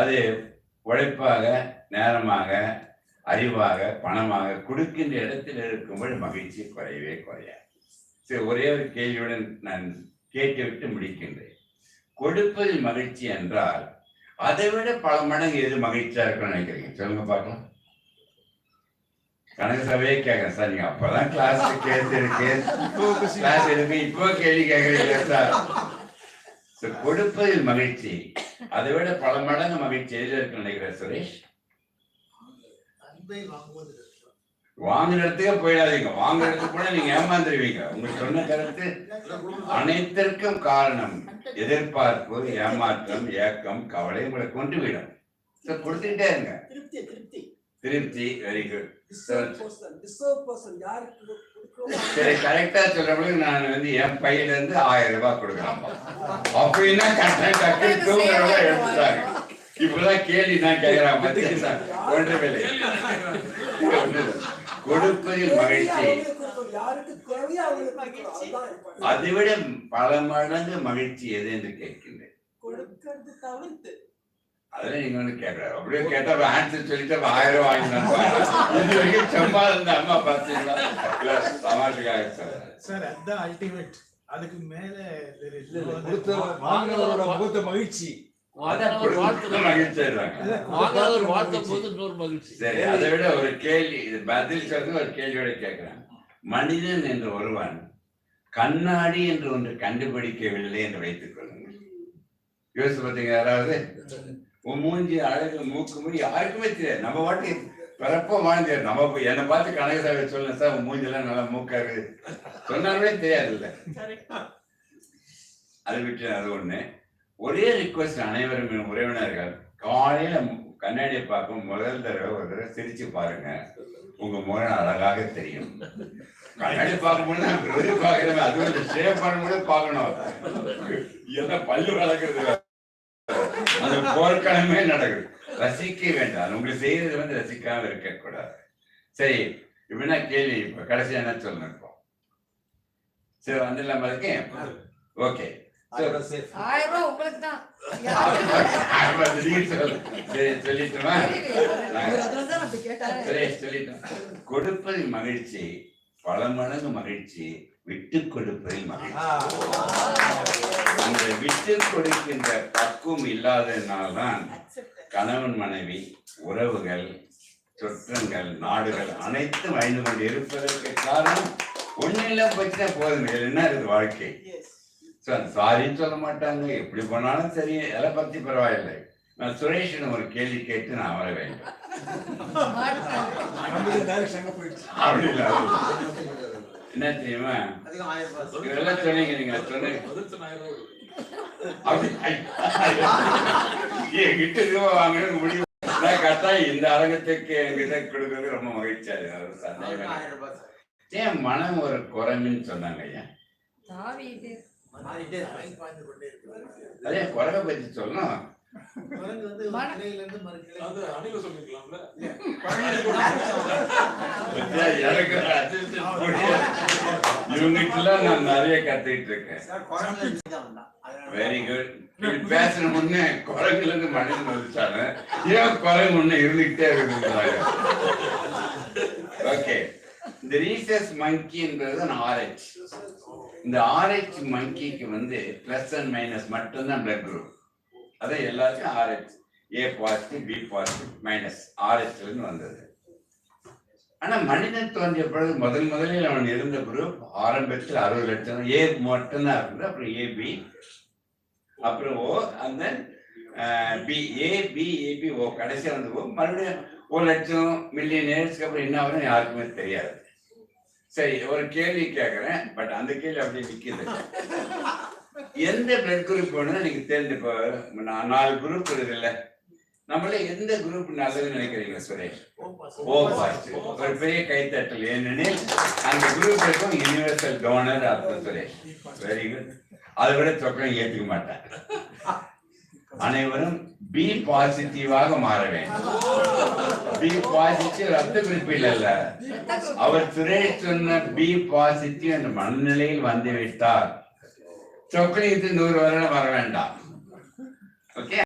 அது உழைப்பாக நேரமாக அறிவாக பணமாக கொடுக்கின்ற இடத்தில் இருக்கும்போது மகிழ்ச்சி குறையவே குறையாது. சரி ஒரே ஒரு கேள்வியுடன் நான் கேட்டுவிட்டு முடிக்கின்றேன். கொடுப்பதில் மகிழ்ச்சி என்றால் அதை விட பல மடங்கு எது மகிழ்ச்சியா இருக்கும்னு நினைக்கிறீங்க? சொல்லுங்க பார்க்கலாம். கணக்கு சபையே கேட்கறேன் சார் நீங்க அப்பதான் கிளாஸ் கேட்டு கிளாஸ் இருக்கு இப்போ கேள்வி கேட்கறீங்க சார் கொடுப்பதில் மகிழ்ச்சி அதை விட பல மடங்கு மகிழ்ச்சி எதுல இருக்குன்னு நினைக்கிறேன் சுரேஷ். அன்பை வாங்குவது கஷ்டம். வாங்குற இடத்துக்கே போயிடாதீங்க. வாங்குற இடத்துக்கு போனா நீங்க ஏமாந்துருவீங்க. உங்களுக்கு சொன்ன கருத்து அனைத்திற்கும் காரணம் எதிர்பார்ப்பு ஏமாற்றம் ஏக்கம் கவலை உங்களை கொண்டு விடும் கொடுத்துக்கிட்டே இருங்க. திருப்தி வெரி குட் சரி கரெக்டா சொல்றவங்களுக்கு நான் வந்து என் பையில இருந்து ஆயிரம் ரூபாய் கொடுக்கலாம் அப்படின்னா கரெக்டா டக்கு தூங்குறவங்க எடுத்துட்டாங்க. இப்பதான் கேள்வி நான் கேட்கிறேன். மத்திய ஒன்றும் இல்லை. கொடுப்பதில் மகிழ்ச்சி. அதை விட பல மடங்கு மகிழ்ச்சி எது என்று கேட்கின்றேன். கொடுக்கறது தவிர்த்து அதுல நீங்க வந்து கேட்கறாரு அப்படியே கேட்டா ஆன்சர் சொல்லிட்டு அப்ப ஆயிரம் ரூபாய் வாங்கினாங்க இது வரைக்கும் சும்மா இருந்த அம்மா பார்த்தீங்களா இல்ல சமாளிக்காக சொல்றேன் சார் அதுதான் அல்டிமேட் அதுக்கு மேல வாங்கினவரோட முகத்த மகிழ்ச்சி. சரி அதை விட ஒரு கேள்வி இது பதில் ஒரு கேள்வியோட கேட்கிறேன் மனிதன் என்ற ஒருவன் கண்ணாடி என்று ஒன்று கண்டுபிடிக்கவில்லை என்று வைத்துக் கொள்ளுங்கள். யோசிச்சு பார்த்தீங்க யாராவது? உன் மூஞ்சி அழகு மூக்கு மூடி யாருக்குமே தெரியாது. நம்ம வாட்டி பிறப்ப வாழ்ந்து நம்ம என்னை பார்த்து கனகசாமி சொல்லுங்க சார் உன் மூஞ்செல்லாம் நல்லா மூக்கா சொன்னாலுமே தெரியாது இல்ல அது விட்டு அது ஒண்ணு. ஒரே ரிக்வஸ்ட் அனைவரும் உறவினர்கள் காலையில கண்ணாடியை பார்க்கும் முதல் தடவை ஒரு தடவை சிரிச்சு பாருங்க. உங்க முகம் அழகாக தெரியும். கண்ணாடி பார்க்கும்போது நான் பார்க்கிறேன் அது வந்து ஷேப் பண்ணும்போது பார்க்கணும். எல்லாம் பல்லு வளர்க்கறது அது போர்க்களமே நடக்குது. ரசிக்க வேண்டாம். உங்களுக்கு செய்யறது வந்து ரசிக்காம இருக்க கூடாது சரி இப்படின்னா கேள்வி இப்ப கடைசியா என்ன சொல்லணும் சரி வந்துடலாமா இருக்கேன் ஓகே. கொடுப்பதில் மகிழ்ச்சி பல மடங்கு மகிழ்ச்சி விட்டு கொடுப்பதில் மகிழ்ச்சி அந்த விட்டு கொடுக்கின்ற பக்குவம் இல்லாததுனால்தான் கணவன் மனைவி உறவுகள் சுற்றங்கள் நாடுகள் அனைத்தும் அழிந்து கொண்டு இருப்பதற்கு காரணம் ஒன்னில்லாம் போச்சுன்னா போதும். என்ன இருக்குது வாழ்க்கை? ஸோ அந்த சாரின்னு சொல்ல மாட்டாங்க. எப்படி போனாலும் சரி எதை பத்தி பரவாயில்லை. நான் சுரேஷன் ஒரு கேள்வி கேட்டு நான் வர வேண்டும். அப்படி இல்ல. என்ன தெரியுமா? இதெல்லாம் சொன்னீங்க நீங்க சொன்னீங்க என்கிட்ட ரூபா வாங்கணும்னு முடிவு. நான் கட்டாயம் இந்த அரங்கத்துக்கு என்கிட்ட கொடுக்கறது ரொம்ப மகிழ்ச்சியா இருக்கு. ஏன் மனம் ஒரு குரங்குன்னு சொன்னாங்க ஐயா. அதே குரங்கை பத்தி சொல்லணும். குரங்கு வந்து ஒரு மன- கிளையிலிருந்து மறு கிளை. பத்தியா, எனக்கு ஒரு அதிர்ஷ்டம் புரியல. இவங்கிட்டலாம் நான் நிறைய கத்துக்கிட்டு இருக்கேன் வெரி குட் இப்படி பேசுற முன்னே குரங்குல இருந்து மனிதன் வந்துட்டாங்க ஏன் குரங்கு முன்னே இருந்துகிட்டே இருக்குங்கிறாங்க ஓகே இந்த ரீசஸ் மங்கின்றது ஆரஞ்சு இந்த ஆரஞ்சு மங்கிக்கு வந்து பிளஸ் அண்ட் மைனஸ் மட்டும்தான் பிளட் குரூப் அதான் எல்லாத்துக்கும் orange A positive B positive minus ஆர்ஹெச்ல இருந்து வந்தது. ஆனா மனிதன் தோன்றிய பொழுது முதல் முதலில் அவன் இருந்த குரூப் ஆரம்பத்தில் அறுபது லட்சம் ஏ மட்டும்தான் இருந்தது அப்புறம் ஏபி அப்புறம் ஓ அந்த B A B AB O கடைசியாக வந்து ஓ மறுபடியும் ஒரு லட்சம் மில்லியன் இயர்ஸ்க்கு அப்புறம் என்ன வரும் யாருக்குமே தெரியாது. சரி ஒரு கேள்வி கேட்கறேன் பட் அந்த கேள்வி அப்படியே நிற்கிது எந்த பிளட் குரூப் வேணும்னு நீங்க தெரிஞ்சு இப்போ நாலு குரூப் இருக்குல்ல நம்மள எந்த குரூப் நல்லதுன்னு நினைக்கிறீங்க சுரேஷ்? ஒரு பெரிய கைத்தட்டல். ஏனெனில் அந்த குரூப் இருக்கும் யூனிவர்சல் டோனர் அர்த்தம் சுரேஷ். வெரி குட் அதை விட சொக்கம் ஏத்துக்க மாட்டேன். அனைவரும் பி பாசிட்டிவாக மாற வேண்டும். பி பாசிட்டிவ் ரத்த குறிப்பில் அல்ல அவர் சுரேஷ் சொன்ன பி பாசிட்டிவ் என்ற மனநிலையில் வந்து விட்டார் சொக்கலியத்து நூறு வருடம் வர வேண்டாம். ஓகே